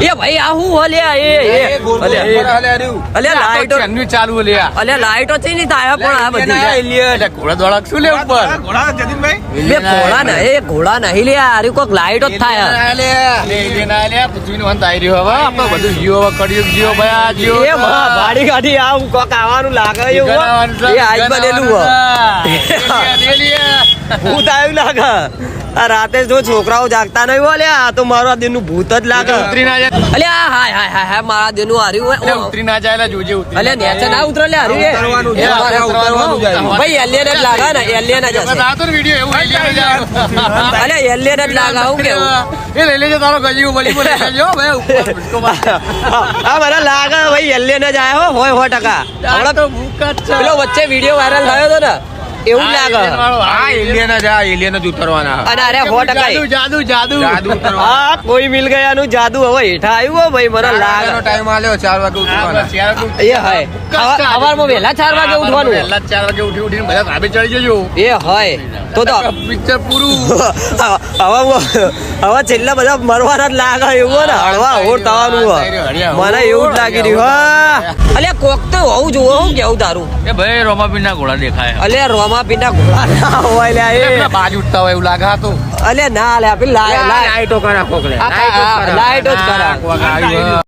એ ભાઈ આ હું હલ્યા એ એ. અલ્યા, એ. અલ્યા લાઈટો એમનું ચાલુ લ્યા અલ્યા લાઈટો છે ની થાય પણ આ બધી. ઘોડા દોડા શું લે ઉપર? બે ઘોડા ના એ ઘોડા નહીં લે આરી કોક લાઈટો જ થાય લે, એલિયન આ. લે, પૃથ્વીનો અંત આવી રહ્યો હવે. આપણે બધું જીઓ હવે જીઓ જીવો ભાઈ આ જીઓ એ માં ભાડી ગાડી આવું કોક આવવાનું લાગે એવું હો. એ આજ બનેલું હો. ગણાવાનું છે. Alien, alien. ભૂત આવ્યું લાગે. આ રાતે જો છોકરાઓ જાગતા નહીં હોય આ તો મારો દિનનું ભૂત જ લાગે. ઉતરી ના જાય. અલે હાય હાય હાય હાય મારા દિનનું હાર્યું હોય. ઉતરી ના જાય જોજે ઉતરી. અલે નેચે ના ઉતરે લે હાર્યું. ભાઈ એલિયન જ લાગે ને એલિયન જ. હશે. આ એવું એલિયન. અલ્યા એલિયન જ લાગે હું કે એ લઈ લેજો તારો ગજી બોલી બોલી લેજો ભાઈ ઉપર આ મારા લાગે ભાઈ એલિયન જ આયો હોય સો ટકા. હમણાં તો ભૂખ જ છે. પેલો વચ્ચે વીડિયો વાયરલ થયો તો ને એવું લાગે. હા એલિયન જ આ એલિયન જ ઉતરવાના. અને અરે સો ટકા જાદુ જાદુ જાદુ. હા કોઈ મિલ ગયા નું જાદુ હવે હેઠા આવ્યું હો ભાઈ મને લાગે. ટાઈમ આલ્યો ચાર વાગે તું- એ હોય. હવા- માં વહેલા ચાર વાગે ઉઠવાનું. વહેલા ચાર વાગે ઉઠી ઉઠીને બધા ધાબે ચડી જજો. એ હોય. તો તો પિક્ચર પૂરું. હવે હવે છેલ્લા બધા મરવાના જ લાગે એવું હોય ને. હળવા હોર થવાનું હોય. મને એવું જ લાગી રહ્યું. હા. અલ્યા કોક તો હોવું જોવો હું કેવું તારું? એ ભાઈ રોમાપીર ના ઘોડા દેખાય. અલ્યા રોમા પીના ઘોડા ના હોય લે એ. બાજ ઉઠતા હોય એવું લાગે તો? અલ્યા ના લે પેલી લાય લાય લાઈટો કરા કોકલે લાઈટો જ કરા.